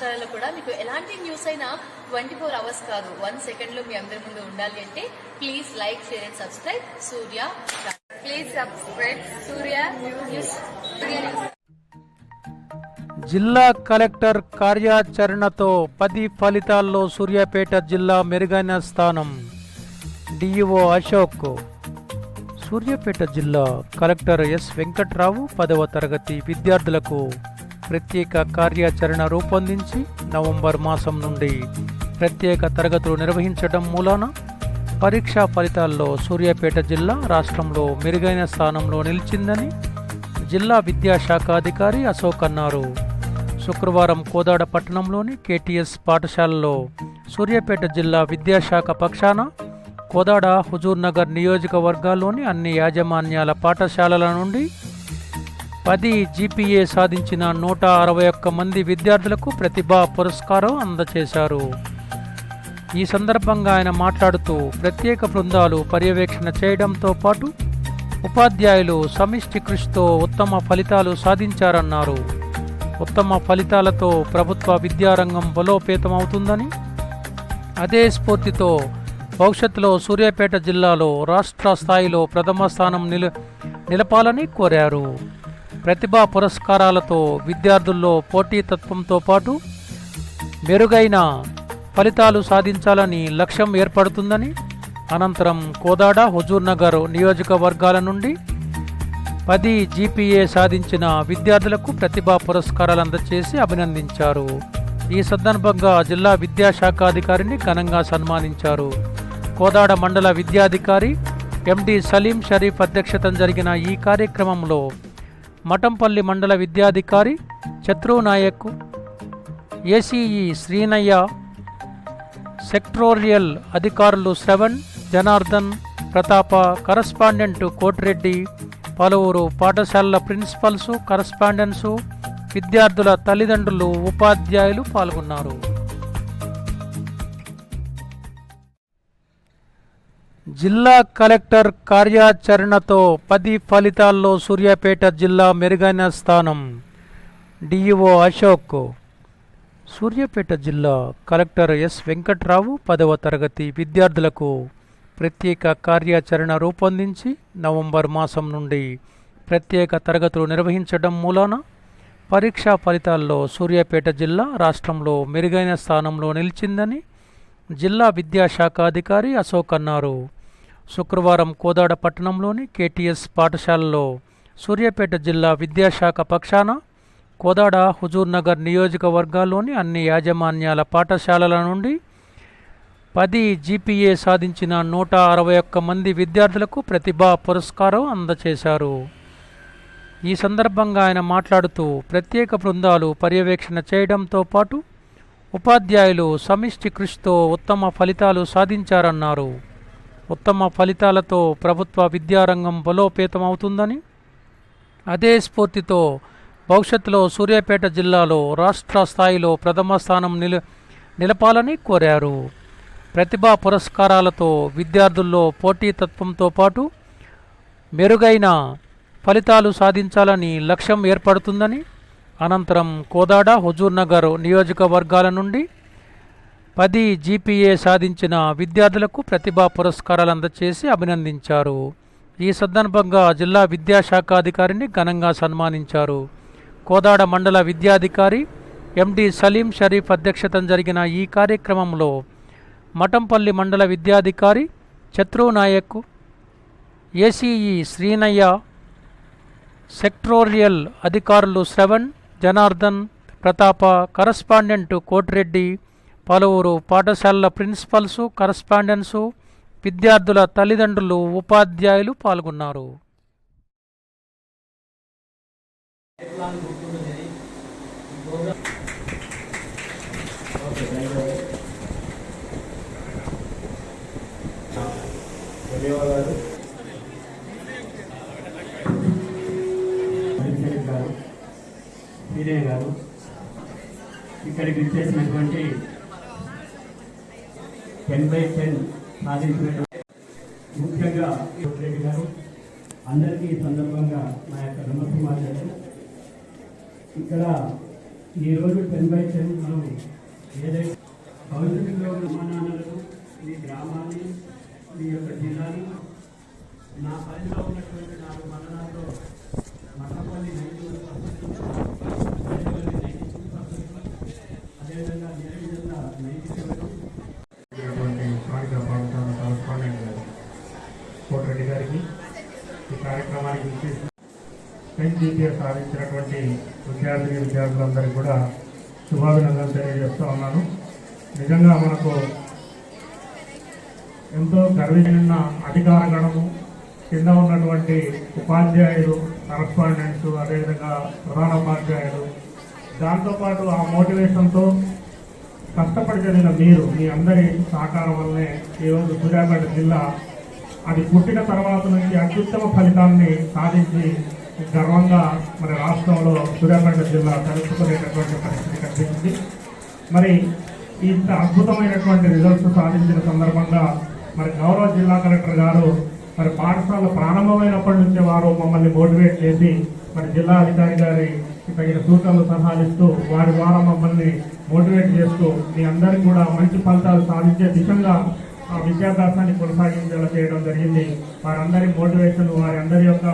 రాష్ట్రాలలో కూడా మీకు ఎలాంటి న్యూస్ అయినా ట్వంటీ ఫోర్ అవర్స్ కాదు. వన్ సెకండ్లో మీ అందరి ముందు ఉండాలి అంటే please like share and subscribe Surya please subscribe Surya Surya news జిల్లా కలెక్టర్ కార్యాచరణతో పది ఫలితాల్లో సూర్యాపేట జిల్లా మెరుగైన స్థానం. డిఈఓ అశోక్. సూర్యాపేట జిల్లా కలెక్టర్ ఎస్ వెంకట్రావు పదవ తరగతి విద్యార్థులకు ప్రత్యేక కార్యాచరణ రూపొందించి నవంబర్ మాసం నుండి ప్రత్యేక తరగతులు నిర్వహించడం మూలాన పరీక్షా ఫలితాల్లో సూర్యాపేట జిల్లా రాష్ట్రంలో మెరుగైన స్థానంలో నిలిచిందని జిల్లా విద్యాశాఖ అధికారి అశోక్ అన్నారు. శుక్రవారం కోదాడ పట్టణంలోని కేటీఎస్ పాఠశాలలో సూర్యాపేట జిల్లా విద్యాశాఖ పక్షాన కోదాడ హుజూర్ నగర్ నియోజకవర్గాల్లోని అన్ని యాజమాన్యాల పాఠశాలల నుండి పది జీపీఏ సాధించిన నూట అరవై ఒక్క మంది విద్యార్థులకు ప్రతిభా పురస్కారం అందజేశారు. ఈ సందర్భంగా ఆయన మాట్లాడుతూ ప్రత్యేక బృందాలు పర్యవేక్షణ చేయడంతో పాటు ఉపాధ్యాయులు సమిష్టి కృషితో ఉత్తమ ఫలితాలు సాధించారన్నారు. ఉత్తమ ఫలితాలతో ప్రభుత్వ విద్యారంగం బలోపేతమవుతుందని అదే స్ఫూర్తితో భవిష్యత్తులో సూర్యాపేట జిల్లాలో రాష్ట్ర స్థాయిలో ప్రథమ స్థానం నిల నిలపాలని కోరారు. ప్రతిభా పురస్కారాలతో విద్యార్థుల్లో పోటీతత్వంతో పాటు మెరుగైన ఫలితాలు సాధించాలని లక్ష్యం ఏర్పడుతుందని అనంతరం కోదాడ హుజూర్నగర్ నియోజకవర్గాల నుండి పది జీపీఏ సాధించిన విద్యార్థులకు ప్రతిభా పురస్కారాలు అందజేసి అభినందించారు. ఈ సందర్భంగా జిల్లా విద్యాశాఖాధికారిని ఘనంగా సన్మానించారు. కోదాడ మండల విద్యాధికారి ఎండి సలీం షరీఫ్ అధ్యక్షతన జరిగిన ఈ కార్యక్రమంలో మఠంపల్లి మండల విద్యాధికారి చత్రు నాయక్ ఏసీఈ శ్రీనయ్య సెక్టోరియల్ అధికారులు శ్రవణ్ జనార్దన్ ప్రతాప కరస్పాండెంట్ కోటిరెడ్డి పలువురు పాఠశాలల ప్రిన్సిపల్సు కరస్పాండెన్సు విద్యార్థుల తల్లిదండ్రులు ఉపాధ్యాయులు పాల్గొన్నారు. జిల్లా కలెక్టర్ కార్యాచరణతో పది ఫలితాల్లో సూర్యాపేట జిల్లా మెరుగైన స్థానం. డిఈఓ అశోక్. సూర్యాపేట జిల్లా కలెక్టర్ ఎస్ వెంకట్రావు పదవ తరగతి విద్యార్థులకు ప్రత్యేక కార్యాచరణ రూపొందించి నవంబర్ మాసం నుండి ప్రత్యేక తరగతులు నిర్వహించడం మూలాన పరీక్షా ఫలితాల్లో సూర్యాపేట జిల్లా రాష్ట్రంలో మెరుగైన స్థానంలో నిలిచిందని జిల్లా విద్యాశాఖ అధికారి అశోక్ అన్నారు. శుక్రవారం కోదాడ పట్టణంలోని కేటీఎస్ పాఠశాలలో సూర్యాపేట జిల్లా విద్యాశాఖ పక్షాన కోదాడ హుజూర్ నగర్ నియోజకవర్గాల్లోని అన్ని యాజమాన్యాల పాఠశాలల నుండి పది జీపీఏ సాధించిన నూట అరవై ఒక్క మంది విద్యార్థులకు ప్రతిభా పురస్కారం అందజేశారు ఈ సందర్భంగా ఆయన మాట్లాడుతూ ప్రత్యేక బృందాలు పర్యవేక్షణ చేయడంతో పాటు ఉపాధ్యాయులు సమిష్టి కృషితో ఉత్తమ ఫలితాలు సాధించారన్నారు. ఉత్తమ ఫలితాలతో ప్రభుత్వ విద్యారంగం బలోపేతమవుతుందని అదే స్ఫూర్తితో భవిష్యత్తులో సూర్యాపేట జిల్లాలో రాష్ట్ర స్థాయిలో ప్రథమ స్థానం నిల నిలపాలని కోరారు. ప్రతిభా పురస్కారాలతో విద్యార్థుల్లో పోటీతత్వంతో పాటు మెరుగైన ఫలితాలు సాధించాలని లక్ష్యం ఏర్పడుతుందని అనంతరం కోదాడ హుజూర్నగర్ నియోజకవర్గాల నుండి పది జీపీఏ సాధించిన విద్యార్థులకు ప్రతిభా పురస్కారాలు అందజేసి అభినందించారు. ఈ సందర్భంగా జిల్లా విద్యాశాఖ అధికారిని ఘనంగా సన్మానించారు. కోదాడ మండల విద్యాధికారి ఎండి సలీం షరీఫ్ అధ్యక్షతన జరిగిన ఈ కార్యక్రమంలో మఠంపల్లి మండల విద్యాధికారి నాయక్ ఏసీఈ శ్రీనయ్య సెక్టోరియల్ అధికారులు శ్రవణ్ జనార్దన్ ప్రతాప కరస్పాండెంట్ కోటిరెడ్డి పలువురు పాఠశాలల ప్రిన్సిపల్సు కరస్పాండెన్సు విద్యార్థుల తల్లిదండ్రులు ఉపాధ్యాయులు పాల్గొన్నారు. ధన్యవాదాలు. గారు గారు ఇక్కడికి ఇచ్చేసినటువంటి టెన్ సాధించినటువంటి ముఖ్యంగా రెడ్డి గారు అందరికీ ఈ సందర్భంగా నా యొక్క నమస్కారాలు ఇక్కడ ఈ రోజు టెన్ బై టెన్ మనం ఏదైతే భవిష్యత్తులో నిర్మాణాలను మీ గ్రామాన్ని మీ యొక్క జిల్లాని నా పరిధిలో ఉన్నటువంటి నాలుగు మండలాల్లో మఠపల్లి నైన్టీ అదేవిధంగా నెల్లూరు జిల్లా నైన్టీ సెవెన్ ఉన్నటువంటి స్థానిక ప్రాంతాల కరస్పాండెంట్ కోటిరెడ్డి గారికి ఈ కార్యక్రమానికి విచ్చేసి టెన్త్ సాధించినటువంటి విద్యార్థి విద్యార్థులందరికీ కూడా శుభాభినందనలు తెలియజేస్తూ ఉన్నాను. నిజంగా మనకు ఎంతో గర్వించిన అధికార గణము కింద ఉన్నటువంటి ఉపాధ్యాయులు కరస్పాండెంట్స్ అదేవిధంగా ప్రధాన ఉపాధ్యాయులు. దాంతోపాటు ఆ మోటివేషన్తో కష్టపడి చదివిన మీరు మీ అందరి సహకారం వల్లనే ఈరోజు సూర్యాపేట జిల్లా అది పుట్టిన తర్వాత నుంచి అత్యుత్తమ ఫలితాన్ని సాధించి గర్వంగా మరి రాష్ట్రంలో సూర్యాపేట జిల్లా తలుపుకునేటటువంటి పరిస్థితి కనిపించింది మరి ఇంత అద్భుతమైనటువంటి రిజల్ట్స్ సాధించిన సందర్భంగా మరి గౌరవ జిల్లా కలెక్టర్ గారు మరి పాఠశాల ప్రారంభమైనప్పటి నుంచి వారు మమ్మల్ని మోటివేట్ చేసి మరి జిల్లా అధికారి గారి తగిన సూచనలు సలహాలిస్తూ వారి ద్వారా మమ్మల్ని మోటివేట్ చేస్తూ మీ అందరికీ కూడా మంచి ఫలితాలు సాధించే దిశగా ఆ విద్యాభ్యాసాన్ని కొనసాగించేలా చేయడం జరిగింది. వారందరి మోటివేషన్ వారి అందరి యొక్క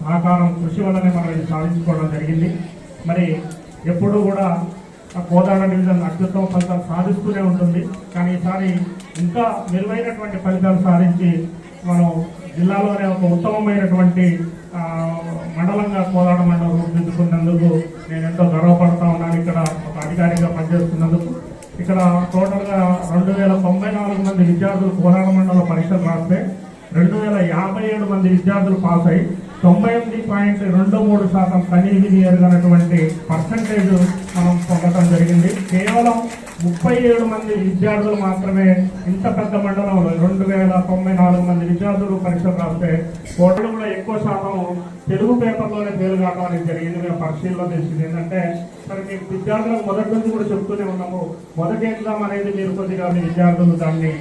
సహకారం కృషి వల్లనే మనం ఇది సాధించుకోవడం జరిగింది. మరి ఎప్పుడూ కూడా ఆ కోదాడ డివిజన్ అత్యుత్తమ ఫలితాలు సాధిస్తూనే ఉంటుంది. కానీ ఈసారి ఇంకా మెరుగైనటువంటి ఫలితాలు సాధించి మనం జిల్లాలోనే ఒక ఉత్తమమైనటువంటి మండలంగా కోదాడ మండలం రూపొందించుకున్నందుకు నేను ఎంతో గర్వపడతా ఉన్నాను. ఇక్కడ ఒక అధికారిగా పనిచేస్తున్నందుకు. ఇక్కడ టోటల్గా రెండు వేల తొంభై నాలుగు మంది విద్యార్థులు కోదాడ మండల పరీక్షలు రాస్తే రెండు వేల యాభై ఏడు మంది విద్యార్థులు పాస్ అయ్యి తొంభై ఎనిమిది పాయింట్ రెండు మూడు శాతం కనీసం ఎరుగనటువంటి పర్సంటేజ్ మనం పొందడం జరిగింది. కేవలం ముప్పై ఏడు మంది విద్యార్థులు మాత్రమే ఇంత పెద్ద మండలంలో రెండు వేల తొంభై నాలుగు మంది విద్యార్థులు పరీక్షలు రాస్తే ఓట్లు కూడా ఎక్కువ శాతం తెలుగు పేపర్లోనే ఫెయిల్ కావడానికి జరిగింది. మేము పరిశీలన తెలిసింది ఏంటంటే మరి మీకు విద్యార్థులకు మొదటి నుంచి కూడా చెప్తూనే ఉన్నాము. మొదటి ఎగ్జామ్ అనేది మీరు కొద్దిగా మీ విద్యార్థులు దాన్ని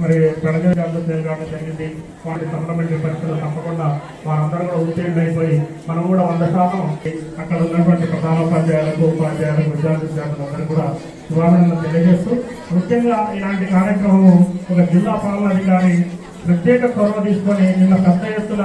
మరి ప్రజలు చేయడం జరిగింది. వాటి సప్లిమెంటరీ పరిస్థితులు తప్పకుండా వారందరూ కూడా ఉత్తీర్ణ అయిపోయి మనం కూడా వంద శాతం అక్కడ ఉన్నటువంటి ప్రధానోపాధ్యాయులకు ఉపాధ్యాయులకు విద్యార్థి విద్యార్థులందరూ కూడా శుభాభినందనలు తెలియజేస్తూ ముఖ్యంగా ఇలాంటి కార్యక్రమం ఒక జిల్లా పాలనాధికారి ప్రత్యేక చొరవ తీసుకొని నిన్న పెద్ద ఎత్తున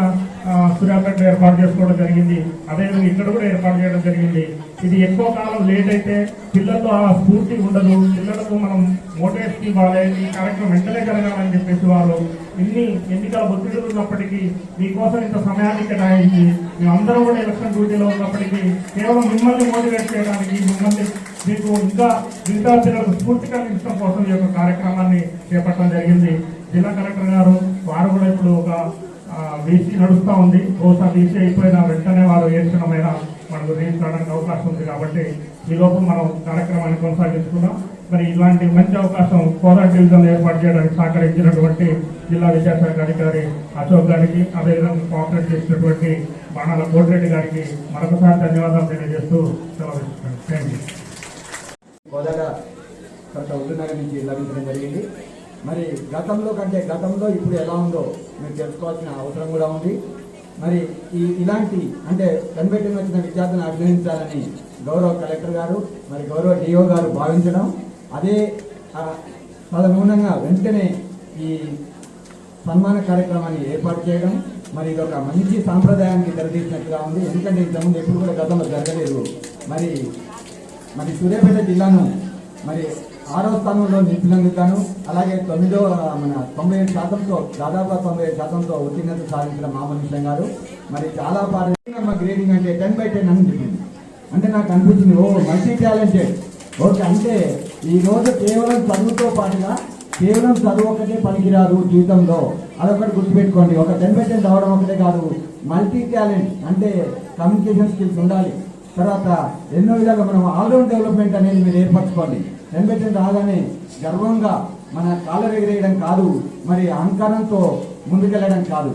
సూర్యాపేట ఏర్పాటు చేసుకోవడం జరిగింది. అదేవిధంగా ఇక్కడ కూడా ఏర్పాటు చేయడం జరిగింది. ఇది ఎక్కువ కాలం లేట్ అయితే పిల్లల్లో ఆ స్ఫూర్తి ఉండదు. పిల్లలకు మనం మోటివేషన్ ఇవ్వాలి. ఈ కార్యక్రమం వెంటనే జరగాలని చెప్పేసి వారు ఇన్ని ఎన్నికల ఒత్తిడులు ఉన్నప్పటికీ మీకోసం ఇంత సమయాన్ని కేటాయించి మేమందరం కూడా ఎలక్షన్ డ్యూటీలో ఉన్నప్పటికీ కేవలం మిమ్మల్ని మోటివేట్ చేయడానికి మిమ్మల్ని మీకు ఇంకా విద్యార్థులకు స్ఫూర్తి కలిగించడం కోసం ఈ యొక్క కార్యక్రమాన్ని చేపట్టడం జరిగింది. జిల్లా కలెక్టర్ గారు వారు కూడా ఇప్పుడు ఒక వీసీ నడుస్తూ ఉంది. బహుశా వీసీ అయిపోయిన వెంటనే వారు ఏ క్షణమైనా మనకు రీచ్ అవకాశం ఉంది కాబట్టి ఈ మనం కార్యక్రమాన్ని కొనసాగించుకున్నాం మరి ఇలాంటి మంచి అవకాశం కోదా డివిజన్ ఏర్పాటు చేయడానికి సహకరించినటువంటి జిల్లా విద్యాశాఖ అధికారి అశోక్ గారికి అదేవిధంగా కోఆపరేట్ చేసినటువంటి బాణాల కోటిరెడ్డి గారికి మరొకసారి ధన్యవాదాలు తెలియజేస్తూ సెలవుస్తున్నాను థ్యాంక్ యూ కోదాడ నుంచి లభించడం జరిగింది. మరి గతంలో కంటే గతంలో ఇప్పుడు ఎలా ఉందో మీరు తెలుసుకోవాల్సిన అవసరం కూడా ఉంది. మరి ఈ ఇలాంటి అంటే కనిపెట్టిన వచ్చిన విద్యార్థులను అభినందించాలని గౌరవ కలెక్టర్ గారు మరి గౌరవ డిఓ గారు భావించడం. అదే తదనుగుణంగా వెంటనే ఈ సన్మాన కార్యక్రమాన్ని ఏర్పాటు చేయడం. మరి ఇది ఒక మంచి సాంప్రదాయానికి తెరదీసినట్టుగా ఉంది. ఎందుకంటే ఇంతకుముందు ఎప్పుడు కూడా గతంలో జరగలేదు. మరి మరి సూర్యాపేట జిల్లాను మరి ఆరో స్థానంలో నిలిపినందుకు అలాగే తొమ్మిదో మన తొంభై ఏడు శాతంతో దాదాపు తొంభై ఏడు శాతంతో ఉత్తీర్ణత సాధించిన మామనిషం గారు. మరి చాలా పాట మా గ్రేడింగ్ అంటే టెన్ బై టెన్ అని చెప్పింది. అంటే నాకు అనిపించింది ఓ మల్టీ టాలెంటెడ్. ఓకే అంటే ఈరోజు కేవలం చదువుతో పాటుగా కేవలం చదువు ఒకటే పనికిరాదు జీవితంలో. అదొకటి గుర్తుపెట్టుకోండి ఒక టెన్ బై టెన్ రావడం ఒకటే కాదు మల్టీ టాలెంట్ అంటే కమ్యూనికేషన్ స్కిల్స్ ఉండాలి. తర్వాత ఎన్నో విధాలుగా మనం ఆల్రౌండ్ డెవలప్మెంట్ అనేది మీరు ఏర్పరచుకోండి. టెన్ రాగానే గర్వంగా మన కాలర్ ఎగిరేయడం కాదు మరి అహంకారంతో ముందుకెళ్ళడం కాదు.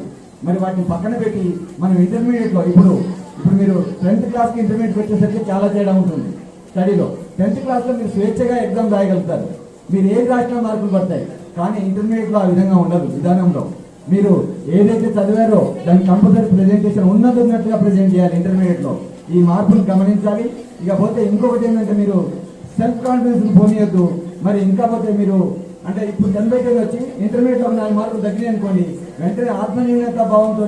మరి వాటిని పక్కన పెట్టి మనం ఇంటర్మీడియట్లో ఇప్పుడు ఇప్పుడు మీరు టెన్త్ క్లాస్కి ఇంటర్మీడియట్ వచ్చేసరికి చాలా తేడా ఉంటుంది. స్టడీలో టెన్త్ క్లాస్లో మీరు స్వేచ్ఛగా ఎగ్జామ్ రాయగలుగుతారు. మీరు ఏది రాసినా మార్కులు పడతాయి కానీ ఇంటర్మీడియట్లో ఆ విధంగా ఉండదు విధానంలో. మీరు ఏదైతే చదివారో దాని కంపల్సరీ ప్రెజెంటేషన్ ఉన్నది ఉన్నట్టుగా ప్రెజెంట్ చేయాలి ఇంటర్మీడియట్లో ఈ మార్పులు గమనించాలి. ఇకపోతే ఇంకొకటి ఏంటంటే మీరు సెల్ఫ్ కాన్ఫిడెన్స్ పోనీయద్దు. మరి ఇంకా పోతే మీరు అంటే ఇప్పుడు జనరేటర్ వచ్చి ఇంటర్మీడియట్లో నాలుగు మార్కులు తగ్గినాయి అనుకోండి వెంటనే ఆత్మనిర్ణయత భావంతో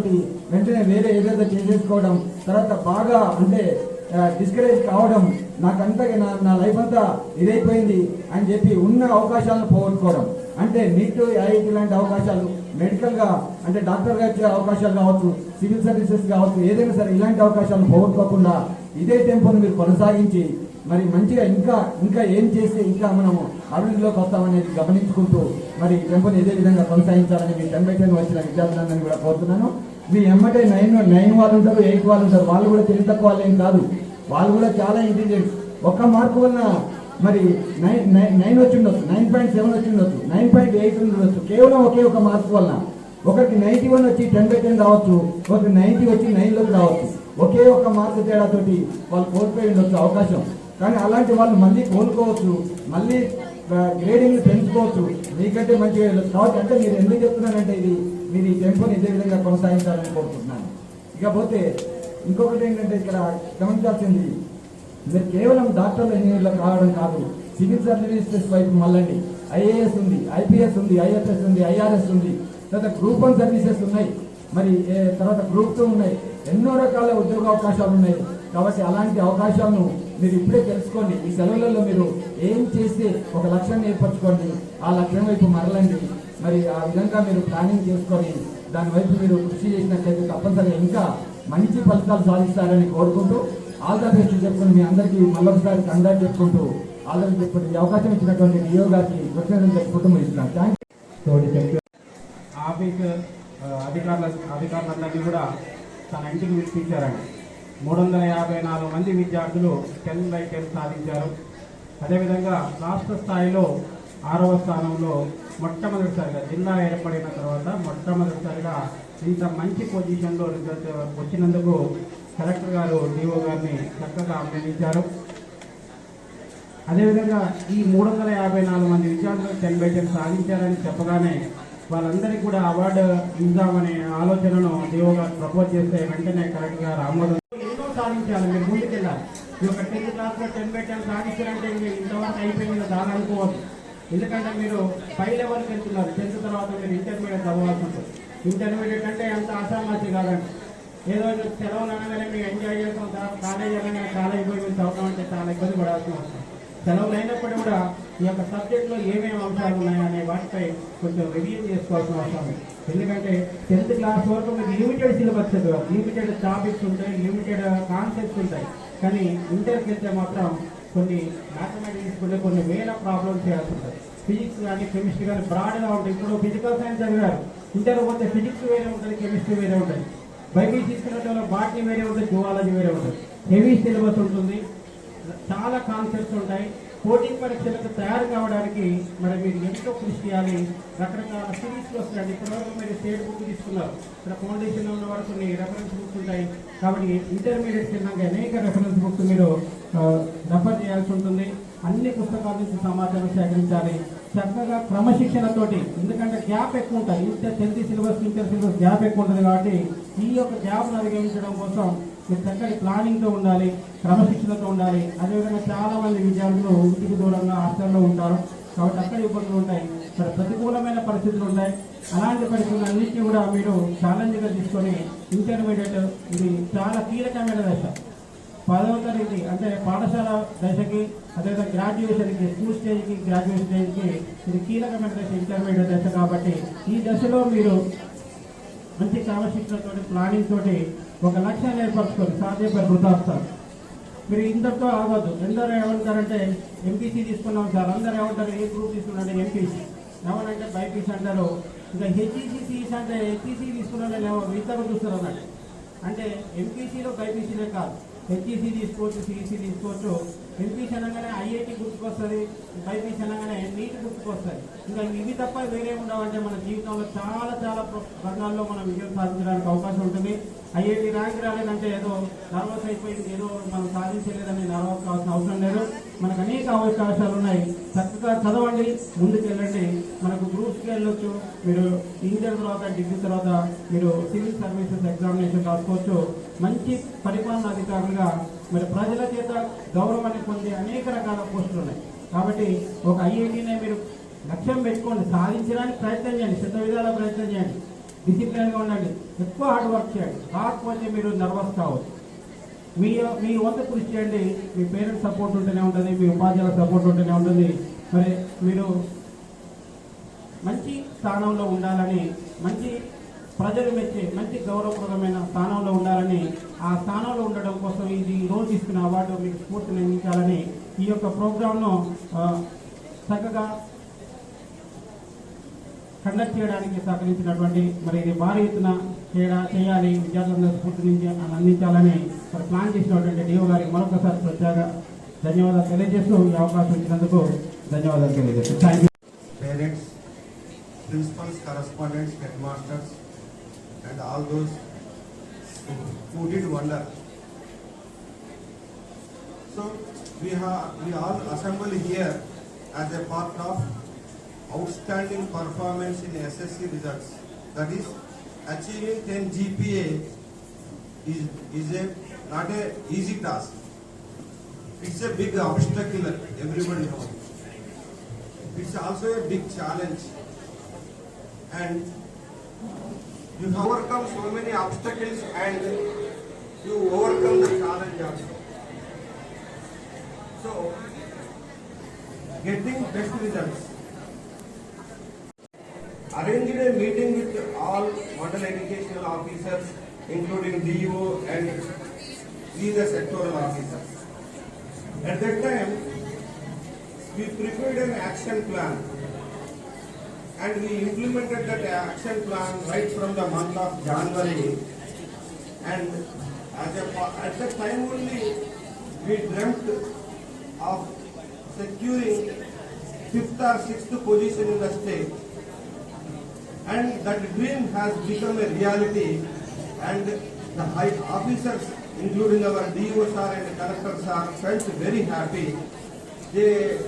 వెంటనే వేరే ఏదైతే చేసేసుకోవడం తర్వాత బాగా అంటే డిస్కరేజ్ కావడం నాకంతా నా నా లైఫ్ అంతా ఇదైపోయింది అని చెప్పి ఉన్న అవకాశాలను పోగొట్టుకోవడం. అంటే నీట్ ఐఐటి లాంటి అవకాశాలు మెడికల్గా అంటే డాక్టర్గా వచ్చే అవకాశాలు కావచ్చు సివిల్ సర్వీసెస్ కావచ్చు ఏదైనా సరే ఇలాంటి అవకాశాలను పోగొట్టుకోకుండా ఇదే టెంపోను మీరు కొనసాగించి మరి మంచిగా ఇంకా ఇంకా ఏం చేస్తే ఇంకా మనము అభివృద్ధిలోకి వస్తామనేది గమనించుకుంటూ మరి ఈ ఇదే విధంగా కొనసాగించాలని మీ టెన్ టెన్ వచ్చిన విద్యార్థులందరినీ కూడా కోరుతున్నాను. మీ ఎమ్మటే నైన్ నైన్ వాళ్ళు ఉంటారు ఎయిట్ వాళ్ళు ఉంటారు వాళ్ళు కూడా తెలివి తక్కువ వాళ్ళేం కాదు. వాళ్ళు కూడా చాలా ఇంటెలిజెంట్ ఒక్క మార్కు వల్ల మరి నైన్ నైన్ నైన్ వచ్చి ఉండొచ్చు నైన్ పాయింట్ సెవెన్ వచ్చి ఉండొచ్చు నైన్ పాయింట్ ఎయిట్ ఉండొచ్చు. కేవలం ఒకే ఒక మార్కు వల్ల ఒకరికి నైన్టీ వన్ వచ్చి టెన్ బై టెన్ రావచ్చు ఒకరికి నైన్టీ వచ్చి నైన్లోకి రావచ్చు. ఒకే ఒక మార్కు తేడాతోటి వాళ్ళు కోల్పోయి ఉండొచ్చు అవకాశం. కానీ అలాంటి వాళ్ళు మళ్ళీ కోలుకోవచ్చు మళ్ళీ గ్రేడింగ్ పెంచుకోవచ్చు. మీకంటే మంచిగా కాబట్టి అంటే మీరు ఎందుకు చెప్తున్నారంటే ఇది మీరు ఈ టెంపోని ఇదే విధంగా కొనసాగించాలని కోరుకుంటున్నాను. ఇకపోతే ఇంకొకటి ఏంటంటే ఇక్కడ గమనించాల్సింది మీరు కేవలం డాక్టర్లు ఇంజనీర్లు కావడం కాదు సివిల్ సర్వీసెస్ వైపు మళ్ళండి. ఐఏఎస్ ఉంది ఐపీఎస్ ఉంది ఐఎఫ్ఎస్ ఉంది ఐఆర్ఎస్ ఉంది తర్వాత గ్రూప్ వన్ సర్వీసెస్ ఉన్నాయి. మరి తర్వాత గ్రూప్ టూ ఉన్నాయి. ఎన్నో రకాల ఉద్యోగ అవకాశాలు ఉన్నాయి. కాబట్టి అలాంటి అవకాశాలను మీరు ఇప్పుడే తెలుసుకోండి. ఈ సెలవులలో మీరు ఏం చేస్తే ఒక లక్ష్యాన్ని ఏర్పరచుకోండి. ఆ లక్ష్యం వైపు మరలండి. మరి ఆ విధంగా మీరు ప్లానింగ్ చేసుకొని దాని వైపు మీరు కృషి చేసినట్లయితే తప్పనిసరిగా ఇంకా మంచి ఫలితాలు సాధిస్తారని కోరుకుంటూ ఆల్ ద బెస్ట్ చెప్పుకుని మీ అందరికీ మళ్ళొకసారి కంగ్రాట్ చెప్పుకుంటూ ఆల్ ద బెస్ట్ చెప్పుకుంటూ ఈ అవకాశం ఇచ్చినటువంటి నియో గారికి కృతజ్ఞతలు చెప్పుకుంటూ ముగిస్తున్నాను. థ్యాంక్ ఆఫీస్ ఆ, అధికారుల అధికారులందరినీ కూడా తన ఇంటికి పిలిపించారండి మూడు వందల యాభై నాలుగు మంది విద్యార్థులు టెన్ బై టెన్ సాధించారు. అదేవిధంగా రాష్ట్ర స్థాయిలో ఆరవ స్థానంలో మొట్టమొదటిసారిగా జిల్లా ఏర్పడిన తర్వాత మొట్టమొదటిసారిగా ఇంత మంచి పొజిషన్లో రిజల్ట్ వచ్చినందుకు కలెక్టర్ గారు డిఓ గారిని చక్కగా అభినందించారు. అదేవిధంగా ఈ మూడు వందల యాభై నాలుగు మంది విద్యార్థులు టెన్ బై టెన్ సాధించారని చెప్పగానే వాళ్ళందరికీ కూడా అవార్డు ఇద్దామనే ఆలోచనను దేవు గారు ప్రపోజ్ చేస్తే వెంటనే కరెక్ట్గా గారు ఆమోదం ఎన్నో సాధించాలి మీరు ముందుకెళ్ళాలి. ఈ యొక్క టెన్త్ క్లాస్లో టెన్ బై టెన్ సాధించారంటే మీరు ఇంతవరకు అయిపోయింది దాని అనుకోవద్దు. ఎందుకంటే మీరు పై లెవెల్కి వెళ్తున్నారు టెన్త్ తర్వాత మీరు ఇంటర్మీడియట్ చదవాల్సి ఉంటుంది. ఇంటర్మీడియట్ అంటే అంత ఆసామాసి కాదండి. ఏదో సెలవులు అనగానే మీరు ఎంజాయ్ చేస్తాం కాలేజ్ అనగానే కాలేజ్ పోయి మేము చదవడం అంటే చాలా ఇబ్బంది పడాల్సిన అవసరం. సెలవులు అయినప్పుడు కూడా ఈ యొక్క సబ్జెక్ట్లో ఏమేమి అంశాలు ఉన్నాయనే వాటిపై కొంచెం రివ్యూ చేసుకోవాల్సిన అవసరం ఎందుకంటే టెన్త్ క్లాస్ వరకు మీకు లిమిటెడ్ సిలబస్ చదివారు లిమిటెడ్ టాపిక్స్ ఉంటాయి లిమిటెడ్ కాన్సెప్ట్స్ ఉంటాయి. కానీ ఇంటర్కి వెళ్తే మాత్రం కొన్ని మ్యాథమెటిక్స్ కూడా కొన్ని వేల ప్రాబ్లమ్స్ చేయాల్సి ఉంటుంది. ఫిజిక్స్ కానీ కెమిస్ట్రీ కానీ బ్రాడ్గా ఉంటాయి. ఇప్పుడు ఫిజికల్ సైన్స్ చదివారు. ఇంటర్ పోతే ఫిజిక్స్ వేరే ఉంటుంది కెమిస్ట్రీ వేరే ఉంటుంది. బైబిల్ తీసుకున్న బాటనీ వేరే ఉంటుంది జువాలజీ వేరే ఉంటుంది. హెవీ సిలబస్ ఉంటుంది. చాలా కాన్సెప్ట్స్ ఉంటాయి. పోటీ పరీక్షలకు తయారు కావడానికి మరి మీరు ఎంతో కృషి చేయాలి? రకరకాల సిరీస్లు వస్తాయండి ఇప్పటివరకు మీరు స్టేట్ బుక్ తీసుకున్నారు. ఇక్కడ ఫౌండేషన్ ఉన్న వరకు కొన్ని రెఫరెన్స్ బుక్స్ ఉంటాయి. కాబట్టి ఇంటర్మీడియట్ తిన్నాక అనేక రెఫరెన్స్ బుక్స్ మీరు రెఫర్ చేయాల్సి ఉంటుంది. అన్ని పుస్తకాల నుంచి సమాచారం సేకరించాలి. చక్కగా క్రమశిక్షణతోటి ఎందుకంటే గ్యాప్ ఎక్కువ ఉంటుంది. Inter tenth syllabus inter syllabus gap ఎక్కువ ఉంటుంది కాబట్టి ఈ యొక్క గ్యాప్ను అధిగమించడం కోసం మీరు చక్కటి ప్లానింగ్తో ఉండాలి క్రమశిక్షణతో ఉండాలి అదేవిధంగా చాలా మంది విద్యార్థులు ఇంటికి దూరంగా హాస్టల్లో ఉంటారు. కాబట్టి అక్కడ ఇబ్బందులు ఉంటాయి. మరి ప్రతికూలమైన పరిస్థితులు ఉంటాయి. అలాంటి పరిస్థితులన్నింటినీ కూడా మీరు ఛాలెంజ్గా తీసుకొని ఇంటర్మీడియట్ ఇది చాలా కీలకమైన దశ. పదవ తరగతి అంటే పాఠశాల దశకి అదేవిధంగా గ్రాడ్యుయేషన్కి స్కూల్ స్టేజ్కి గ్రాడ్యుయేషన్ స్టేజ్కి ఇది కీలకమైన దశ ఇంటర్మీడియట్ దశ కాబట్టి ఈ దశలో మీరు మంచి క్రమశిక్షణతో ప్లానింగ్ తోటి ఒక లక్ష్యాన్ని ఏర్పరచుకోండి సాధ్యపడి వృతాస్తారు మీరు ఇంతటితో ఆగొద్దు. ఎందరూ ఏమంటారంటే ఎంపీసీ తీసుకున్నాం సార్. అందరూ ఏమంటారు ఏ గ్రూప్ తీసుకున్నారంటే ఎంపీసీ ఏమనంటే బైపీసీ అంటారు. ఇంకా హెచ్ఈసీసీస్ అంటే హెచ్ఈసీ తీసుకున్న ఏమో ఇతరులు చూస్తారు అన్నట్టు. అంటే ఎంపీసీలో బైపీసీలే కాదు. హెచ్ఈసీ తీసుకోవచ్చు సిఈసీ తీసుకోవచ్చు ఎంపీసీ అనగానే ఐఐటి గుర్తుకొస్తుంది బైపీసీ అనగానే నీట్ గుర్తుకొస్తుంది ఇంకా ఇవి తప్ప వేరే ఉండవంటే మన జీవితంలో చాలా చాలా రంగాల్లో మనం విజయం సాధించడానికి అవకాశం ఉంటుంది. ఐఐటి ర్యాంక్ రాలేదంటే ఏదో నర్వస్ అయిపోయింది ఏదో మనం సాధించలేదని నర్వస్ కావాల్సిన అవసరం లేదు. మనకు అనేక అవకాశాలు ఉన్నాయి. చక్కగా చదవండి ముందుకెళ్ళండి. మనకు గ్రూప్స్కి వెళ్ళొచ్చు మీరు ఇంటర్ తర్వాత డిగ్రీ తర్వాత మీరు సివిల్ సర్వీసెస్ ఎగ్జామినేషన్ రాసుకోవచ్చు. మంచి పరిపాలన అధికారులుగా మరి ప్రజల చేత గౌరవాన్ని పొందే అనేక రకాల పోస్టులు ఉన్నాయి. కాబట్టి ఒక ఐఐటీనే మీరు లక్ష్యం పెట్టుకోండి. సాధించడానికి ప్రయత్నం చేయండి. చిన్న విధాల ప్రయత్నం చేయండి. డిసిప్లిన్గా ఉండండి. ఎక్కువ హార్డ్ వర్క్ చేయండి. హార్డ్ పోతే మీరు నర్వస్ కావచ్చు మీ మీ వంతు కృషి చేయండి. మీ పేరెంట్స్ సపోర్ట్ ఉంటేనే ఉంటుంది మీ ఉపాధ్యాయుల సపోర్ట్ ఉంటేనే ఉంటుంది. మరి మీరు మంచి స్థానంలో ఉండాలని మంచి ప్రజలు మెచ్చే మంచి గౌరవప్రదమైన స్థానంలో ఉండాలని ఆ స్థానంలో ఉండడం కోసం ఇది రోజు తీసుకున్న అవార్డు మీకు స్ఫూర్తిని అందించాలని ఈ యొక్క ప్రోగ్రామ్ను చక్కగా కండక్ట్ చేయడానికి సహకరించినటువంటి మరి ఇది భారీ ఎత్తున చేయడా చేయాలి విద్యార్థులందరూ స్ఫూర్తి నుంచి అందించాలని ఇక్కడ ప్లాన్ చేసినటువంటి డిఓ గారికి మరొకసారి ప్రత్యేక ధన్యవాదాలు తెలియజేస్తూ ఈ అవకాశం ఇచ్చినందుకు ధన్యవాదాలు తెలియజేస్తూ parents principals correspondents head masters and all those who so wonder. So we have we all assembled here as a part of outstanding performance in SSC results. That is achieving 10 GPA is is a not a easy task. It's a big obstacle. Everybody knows. It's also a big challenge. And you overcome so many obstacles and you overcome the challenge also. So, getting best results. Arranged a meeting with all model educational officers, including DO and these sectoral officers. At that time, we prepared an action plan and we implemented that action plan right from the month of January. And as a, at that time only, we dreamt of securing fifth or sixth position in the state. And that dream has become a reality and the high officers, including our DO sir and collector sir, felt very happy. They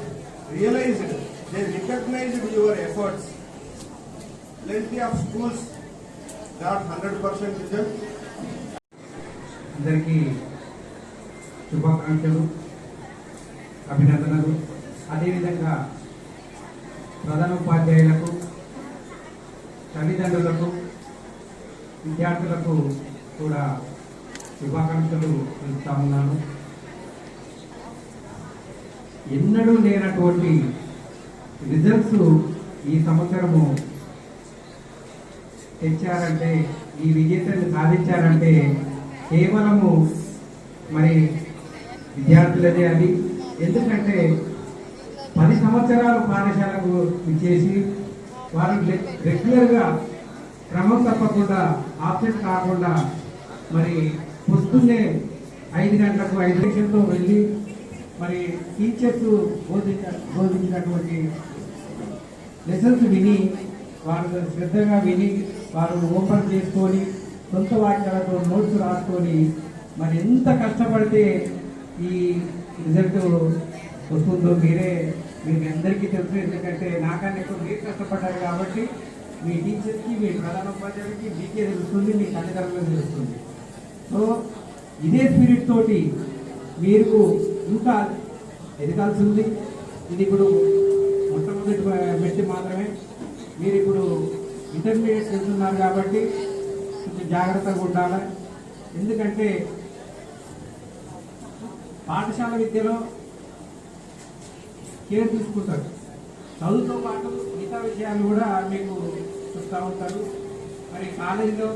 realized, they recognized your efforts. Plenty of schools got hundred percent result. అందరికీ శుభాకాంక్షలు అభినందనలు అదేవిధంగా ప్రధాన ఉపాధ్యాయులకు తల్లిదండ్రులకు విద్యార్థులకు కూడా శుభాకాంక్షలు తెలుపుతా ఉన్నాను. ఎన్నడూ లేనటువంటి రిజల్ట్స్ ఈ సంవత్సరము తెచ్చారంటే ఈ విజేతలు సాధించారంటే కేవలము మరి విద్యార్థులదే అది. ఎందుకంటే పది సంవత్సరాలు పాఠశాలకు ఇచ్చేసి వారు రెగ్యులర్గా క్రమం తప్పకుండా ఆబ్సెంట్ కాకుండా మరి పొద్దున్నే ఐదు గంటలకు ఐదు నిమిషంలో వెళ్ళి మరి టీచర్స్ బోధించ బోధించినటువంటి లెసన్స్ విని వారు శ్రద్ధగా విని వారు ఓపెన్ చేసుకొని సొంత వాక్యాలతో నోట్స్ రాసుకొని మరి ఎంత కష్టపడితే ఈ రిజల్ట్ వస్తుందో మీరే మీకు అందరికీ తెలుసు ఎందుకంటే నాకన్నా ఎక్కువ మీరు కష్టపడ్డారు కాబట్టి మీ టీచర్కి మీ ప్రధాన ఉపాధ్యాయులకి మీకే తెలుస్తుంది మీ తల్లిదండ్రులకు తెలుస్తుంది. సో ఇదే స్పిరిట్ తోటి మీరు ఇంకా ఎదగాల్సి ఉంది ఇది ఇప్పుడు మొట్టమొదటి మెట్టి మాత్రమే. మీరు ఇప్పుడు ఇంటర్మీడియట్ వెళ్తున్నారు కాబట్టి కొంచెం జాగ్రత్తగా ఉండాలి. ఎందుకంటే పాఠశాల విద్యలో కేర్ తీసుకుంటారు. చదువుతో పాటు మిగతా విషయాలు కూడా మీకు చూస్తూ ఉంటారు. మరి కాలేజీలో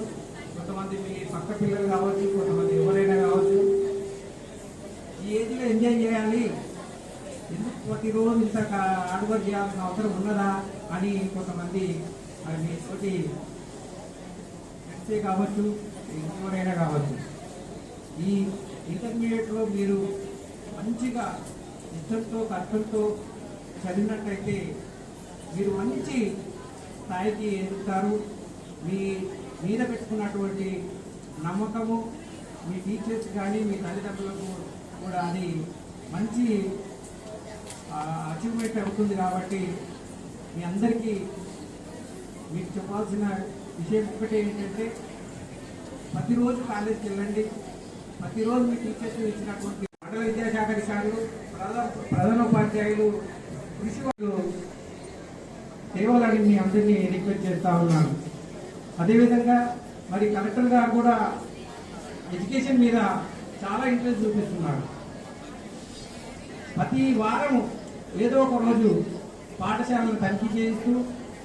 కొంతమంది మీ పక్క పిల్లలు కావచ్చు కొంతమంది ఎవరైనా కావచ్చు ఈ ఏజ్లో ఎంజాయ్ చేయాలి. ఎందుకు ప్రతిరోజు ఇంత హార్డ్ చేయాల్సిన అవసరం ఉన్నదా అని కొంతమంది మరి మీ తోటి ఫ్రెండ్సే కావచ్చు ఎవరైనా కావచ్చు. ఈ ఇంటర్మీడియట్లో మీరు మంచిగా ఇష్టంతో కష్టంతో చదివినట్టయితే మీరు మంచి స్థాయికి ఎదుగుతారు. మీ మీద పెట్టుకున్నటువంటి నమ్మకము మీ టీచర్స్ కానీ మీ తల్లిదండ్రులకు కూడా అది మంచి అచీవ్మెంట్ అవుతుంది కాబట్టి మీ అందరికీ మీకు చెప్పాల్సిన విషయం ఒకటి ఏంటంటే ప్రతిరోజు కాలేజీకి వెళ్ళండి. ప్రతిరోజు మీ టీచర్స్ ఇచ్చినటువంటి మండల విద్యాశాఖ అధికారులు ప్రధానోపాధ్యాయులు కృషి వాళ్ళు చేయాలని మీ అందరినీ రిక్వెస్ట్ చేస్తా ఉన్నాను. అదేవిధంగా మరి కలెక్టర్ గారు కూడా ఎడ్యుకేషన్ మీద చాలా ఇంట్రెస్ట్ చూపిస్తున్నారు. ప్రతి వారం ఏదో ఒక రోజు పాఠశాలను తనిఖీ చేస్తూ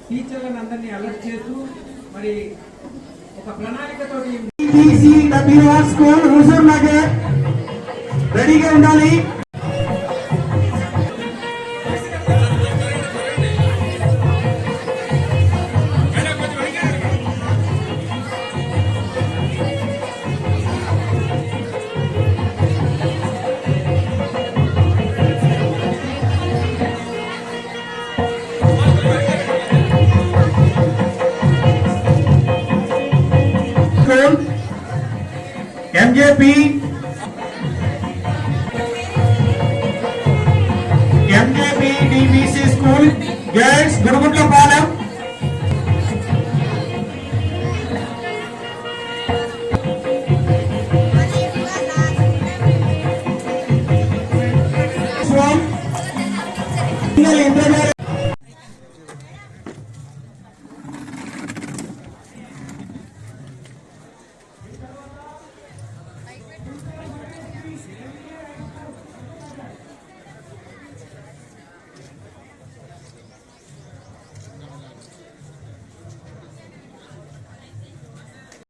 టీచర్లను అందరినీ అలర్ట్ చేస్తూ మరి ఒక ప్రణాళికతో రెడీగా ఉండాలి? BJP MJP DBC school gates Gurugutla Palem